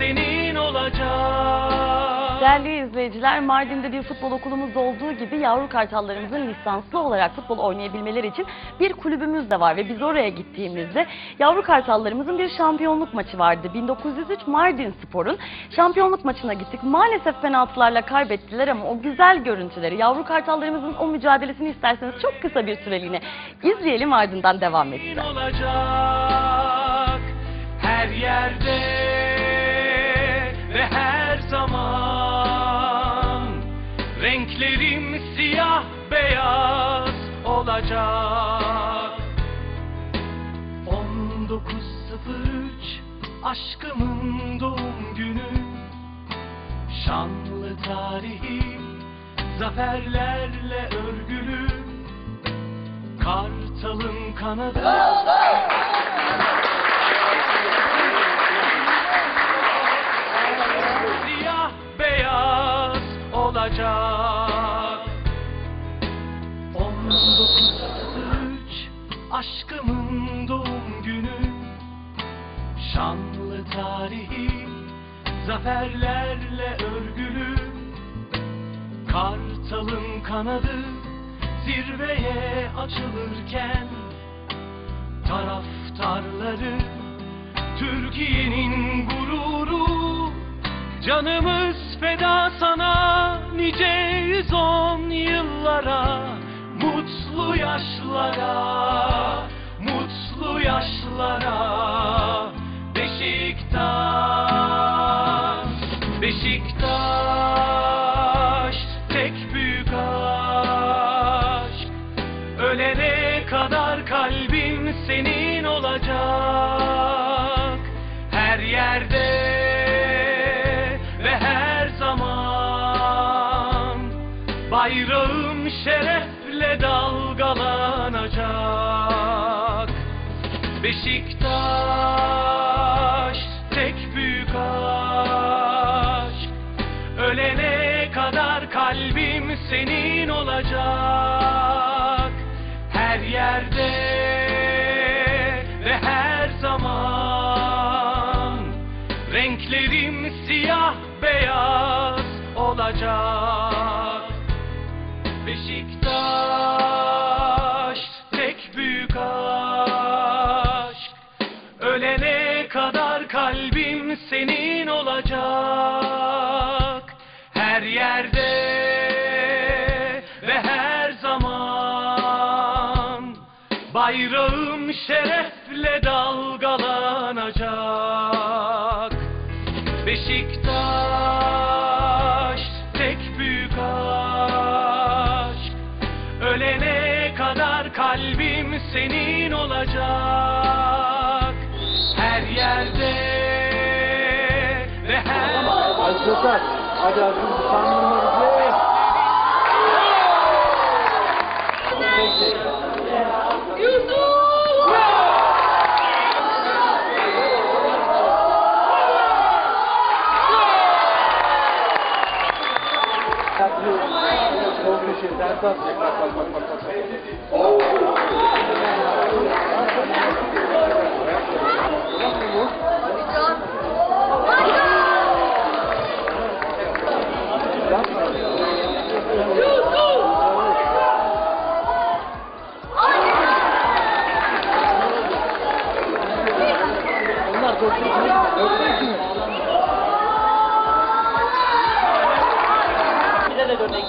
senin olacak. Değerli izleyiciler, Mardin'de bir futbol okulumuz olduğu gibi yavru kartallarımızın lisanslı olarak futbol oynayabilmeleri için bir kulübümüz de var ve biz oraya gittiğimizde yavru kartallarımızın bir şampiyonluk maçı vardı. 1903 Mardin Spor'un şampiyonluk maçına gittik. Maalesef penaltılarla kaybettiler ama o güzel görüntüleri, yavru kartallarımızın o mücadelesini isterseniz çok kısa bir süreliğine izleyelim ardından devam edeceğiz. olacak her yerde ve her zaman renklerim siyah beyaz olacak. 1903 aşkımın doğum günü. Şanlı tarihi zaferlerle örgülü. Kartalın kanadı aşkımın doğum günü. Şanlı tarihi zaferlerle örgülü. Kartalın kanadı zirveye açılırken Taraftarları Türkiye'nin gururu. Canımız feda sana nice yüz on yıllara Mutlu yaşlara, mutlu yaşlara. Beşiktaş, Beşiktaş tek büyük aşk. Ölene kadar kalbim senin olacak. Her yerde ve her zaman. Bayrağım şerefle dalgalanacak Beşiktaş tek büyük aşk. Ölene kadar kalbim senin olacak. Her yerde ve her zaman Renklerim siyah beyaz olacak kadar kalbim senin olacak. Her yerde ve her zaman Bayrağım şerefle dalgalanacak. Beşiktaş tek büyük aşk. Ölene kadar kalbim senin olacak Her yerde ve her Gökhan. Hadi hadi sandırma bizi. Çok bir şey. Ders atacak. Bak bak bak bak. bak. Onlar korkuyor. Bize de dönek.